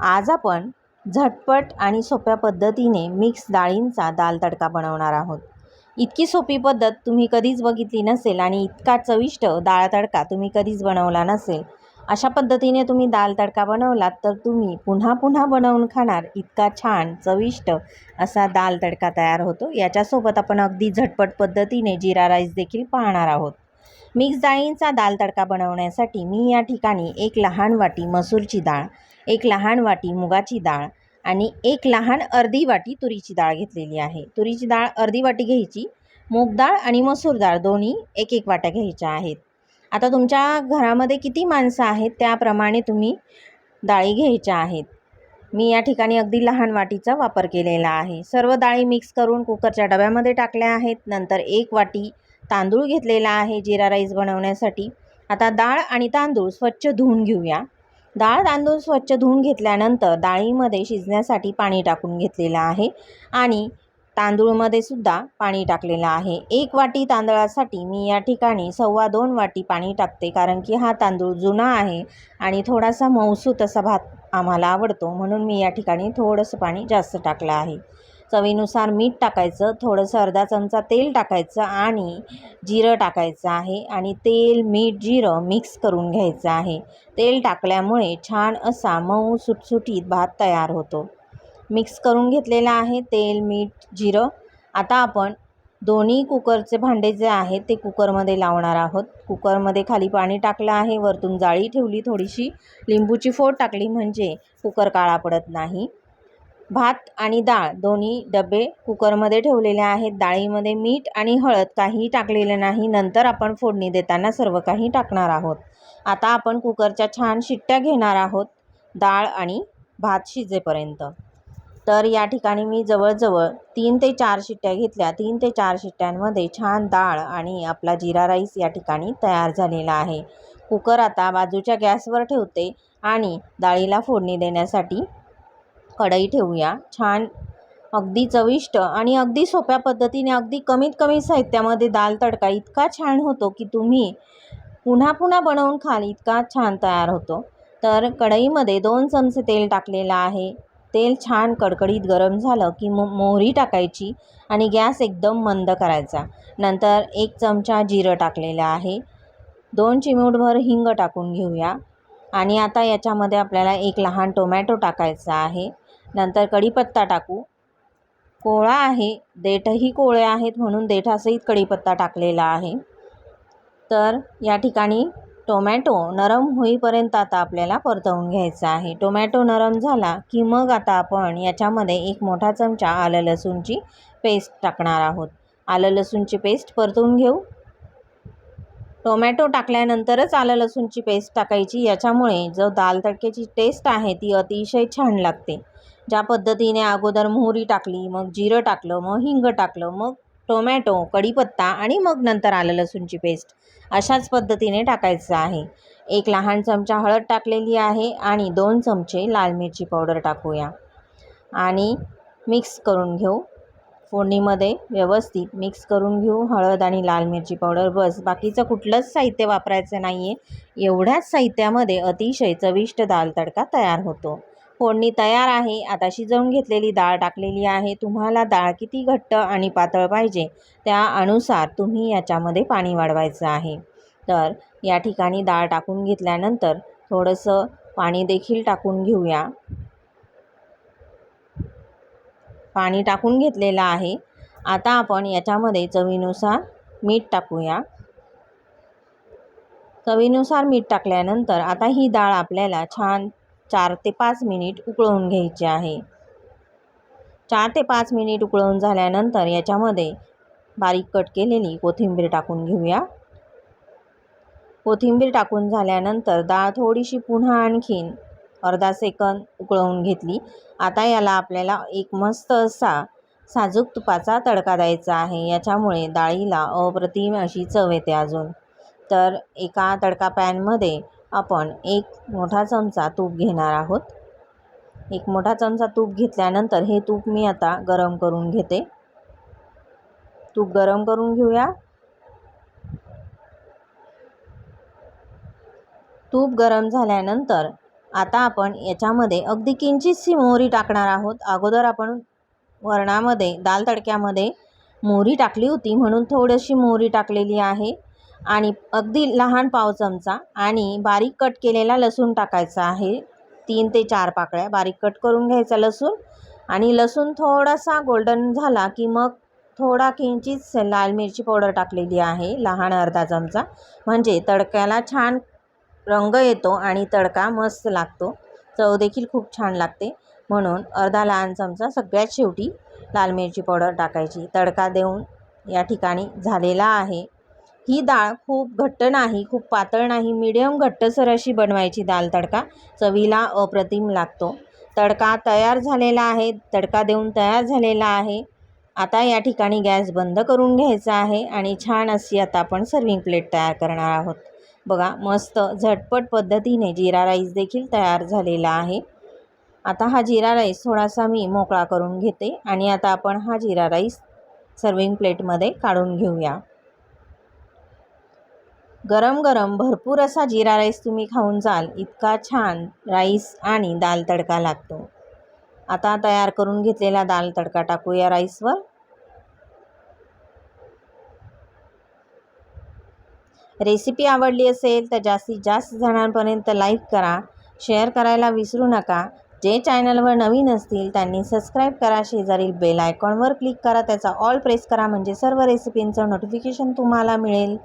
आज आपण झटपट आणि सोप्या पद्धतीने मिक्स डाळींचा दाल तडका बनवणार आहोत. इतकी सोपी पद्धत तुम्ही कधीच बघितली नसेल आणि इतका चविष्ट डाळ तडका तुम्ही कधीच बनवला नसेल अशा पद्धतीने तुम्ही दाल तडका बनवलात तर तुम्ही पुन्हा पुन्हा बनवून खाणार इतका छान चविष्ट असा दाल तडका तयार होतो. याच्यासोबत आपण अगदी झटपट पद्धतीने जिरा राईस देखील पाहणार आहोत. मिक्स डाळींचा दाल तडका बनवण्यासाठी मी या ठिकाणी एक लहान वाटी मसूरची डाळ एक लहान वाटी मुगाची डाळ आणि एक लहान अर्धी वाटी तुरीची डाळ घेतलेली आहे. तुरीची डाळ अर्धी वाटी घ्यायची. मूग डाळ आणि मसूर डाळ दोन्ही एक एक वाट्या घ्यायच्या आहेत. आता तुमच्या घरामध्ये किती माणसं आहेत त्याप्रमाणे तुम्ही डाळी घ्यायच्या आहेत. मी या ठिकाणी अगदी लहान वाटीचा वापर केलेला आहे. सर्व डाळी मिक्स करून कुकरच्या डब्यामध्ये टाकल्या आहेत. नंतर एक वाटी तांदूळ घेतलेला आहे जिरा राईस बनवण्यासाठी. आता डाळ आणि तांदूळ स्वच्छ धुवून घेऊया. डाळ तांदूळ स्वच्छ धुवून घेतल्यानंतर डाळीमध्ये शिजण्यासाठी पाणी टाकून घेतलेलं आहे आणि तांदूळमध्ये सुद्धा पाणी टाकलेलं आहे. एक वाटी तांदळासाठी मी या ठिकाणी सव्वा दोन वाटी पाणी टाकते कारण की हा तांदूळ जुना आहे आणि थोडासा मऊसूत असा भात आम्हाला आवडतो म्हणून मी या ठिकाणी थोडंसं पाणी जास्त टाकलं आहे. चवीनुसार मीठ टाकायचं थोडंसं अर्धा चमचा तेल टाकायचं आणि जिरं टाकायचं आहे आणि तेल मीठ जिरं मिक्स करून घ्यायचं आहे. तेल टाकल्यामुळे छान असा मऊ सुटसुटीत भात तयार होतो. मिक्स करून घेतलेला आहे तेल मीठ जिरं. आता आपण दोन्ही कुकरचे भांडे जे आहेत ते कुकरमध्ये लावणार आहोत. कुकरमध्ये खाली पाणी टाकलं आहे वरतून जाळी ठेवली थोडीशी लिंबूची फोड टाकली म्हणजे कुकर काळा पडत नाही. भात आणि डाळ दोन्ही डबे कुकरमध्ये ठेवलेले आहेत. डाळीमध्ये मीठ आणि हळद काहीही टाकलेलं नाही. नंतर आपण फोडणी देताना सर्व काही टाकणार आहोत. आता आपण कुकरच्या छान शिट्ट्या घेणार आहोत डाळ आणि भात शिजेपर्यंत. तर या ठिकाणी मी जवळजवळ तीन ते चार शिट्ट्या घेतल्या. तीन ते चार शिट्ट्यांमध्ये छान डाळ आणि आपला जिरा राईस या ठिकाणी तयार झालेला आहे. कुकर आता बाजूच्या गॅसवर ठेवते आणि डाळीला फोडणी देण्यासाठी कढई ठेवूया. छान अगदी चविष्ट आणि अगदी सोप्या पद्धतीने अगदी कमीत कमी साहित्यामध्ये दाल तडका इतका छान होतो की तुम्ही पुन्हा पुन्हा बनवून खाल इतका छान तयार होतो. तर कढईमध्ये दोन चमचे तेल टाकलेलं आहे. तेल छान कडकडीत गरम झालं की मो मोहरी टाकायची आणि गॅस एकदम मंद करायचा. नंतर एक चमचा जिरं टाकलेलं आहे. दोन चिमूटभर हिंग टाकून घेऊया. आणि आता याच्यामध्ये आपल्याला एक लहान टोमॅटो टाकायचा आहे. नंतर कढीपत्ता टाकू. कोळा आहे देठही कोळे आहेत म्हणून देठासहित कढीपत्ता टाकलेला आहे. तर या ठिकाणी टोमॅटो नरम होईपर्यंत आता आपल्याला परतवून घ्यायचा आहे. टोमॅटो नरम झाला की मग आता आपण याच्यामध्ये एक मोठा चमचा आलं लसूणची पेस्ट टाकणार आहोत. आलं लसूणची पेस्ट परतवून घेऊ. टोमॅटो टाकल्यानंतरच आलं लसूणची पेस्ट टाकायची. याच्यामुळे जो दाल तडक्याची टेस्ट आहे ती अतिशय छान लागते. ज्या पद्धतीने अगोदर मोहरी टाकली मग जिरं टाकलं मग हिंग टाकलं मग टोमॅटो कढीपत्ता आणि मग नंतर आलं लसूणची पेस्ट अशाच पद्धतीने टाकायचं आहे. एक लहान चमचा हळद टाकलेली आहे आणि दोन चमचे लाल मिरची पावडर टाकूया. आणि मिक्स करून घेऊ. फोडणीमध्ये व्यवस्थित मिक्स करून घेऊ. हळद आणि लाल मिरची पावडर बस. बाकीचं कुठलंच साहित्य वापरायचं नाही आहे एवढ्याच साहित्यामध्ये अतिशय चविष्ट दाल तडका तयार होतो. फोडणी तयार आहे. आता शिजवून घेतलेली डाळ टाकलेली आहे. तुम्हाला डाळ किती घट्ट आणि पातळ पाहिजे त्या अनुसार तुम्ही याच्यामध्ये पाणी वाढवायचं आहे. तर या ठिकाणी डाळ टाकून घेतल्यानंतर थोडंसं पाणी देखील टाकून घेऊया. पाणी टाकून घेतलेलं आहे. आता आपण याच्यामध्ये चवीनुसार मीठ टाकूया. चवीनुसार मीठ टाकल्यानंतर आता ही डाळ आपल्याला छान चार ते पाच मिनिट उकळवून घ्यायची आहे. चार ते पाच मिनिट उकळवून झाल्यानंतर याच्यामध्ये बारीक कट केलेली कोथिंबीर टाकून घेऊया. कोथिंबीर टाकून झाल्यानंतर डाळ थोडीशी पुन्हा आणखीन अर्धा सेकंद उकळवून घेतली. आता याला आपल्याला एक मस्त असा साजूक तुपाचा तडका द्यायचा आहे. याच्यामुळे डाळीला अप्रतिम अशी चव येते अजून. तर एका तडका पॅनमध्ये आपण एक मोठा चमचा तूप घेणार आहोत. एक मोठा चमचा तूप घेतल्यानंतर हे तूप मी आता गरम करून घेते. तूप गरम करून घेऊया. तूप गरम झाल्यानंतर आता आपण याच्यामध्ये अगदी किंचितशी मोहरी टाकणार आहोत. अगोदर आपण वरणामध्ये दाल तडक्यामध्ये मोहरी टाकली होती म्हणून थोडीशी मोहरी टाकलेली आहे. आणि अगदी लहान पाव चमचा आणि बारीक कट केलेला लसूण टाकायचा आहे. तीन ते चार पाकळ्या बारीक कट करून घ्यायचा लसूण आणि लसूण थोडासा गोल्डन झाला की मग थोडा किंचित लाल मिरची पावडर टाकलेली आहे लहान अर्धा चमचा. म्हणजे तडक्याला छान रंग येतो आणि तडका मस्त लागतो. चव देखील खूप छान लागते. म्हणून अर्धा लहान चमचा सगळ्यात शेवटी लाल मिरची पावडर टाकायची. तडका देऊन या ठिकाणी झालेला आहे. ही डाळ खूप घट्ट नाही खूप पातळ नाही मिडियम घट्टसर अशी बनवायची दाल तडका चवीला अप्रतिम लागतो. तडका तयार झालेला आहे तडका देऊन तयार झालेला आहे. आता या ठिकाणी गॅस बंद करून घ्यायचा आहे आणि छान अशी आता आपण सर्विंग प्लेट तयार करणार आहोत. बघा मस्त झटपट पद्धतीने जिरा राईस देखील तयार झालेला आहे. आता हा जिरा राईस थोडासा मी मोकळा करून घेते आणि आता आपण हा जिरा राईस सर्विंग प्लेटमध्ये काढून घेऊया. गरम गरम भरपूर असा जिरा राईस तुम्ही खाऊन जाल. इतका छान राईस आणि दाल तडका लागतो. आता तयार करून घेतलेला दाल तडका टाकूया राईसवर. रेसिपी आवडली असेल तर जास्तीत जास्त जणांपर्यंत लाईक करा शेअर करायला विसरू नका. जे चॅनलवर नवीन असतील त्यांनी सबस्क्राईब करा शेजारील बेल आयकॉनवर क्लिक करा त्याचा ऑल प्रेस करा म्हणजे सर्व रेसिपींचं नोटिफिकेशन तुम्हाला मिळेल.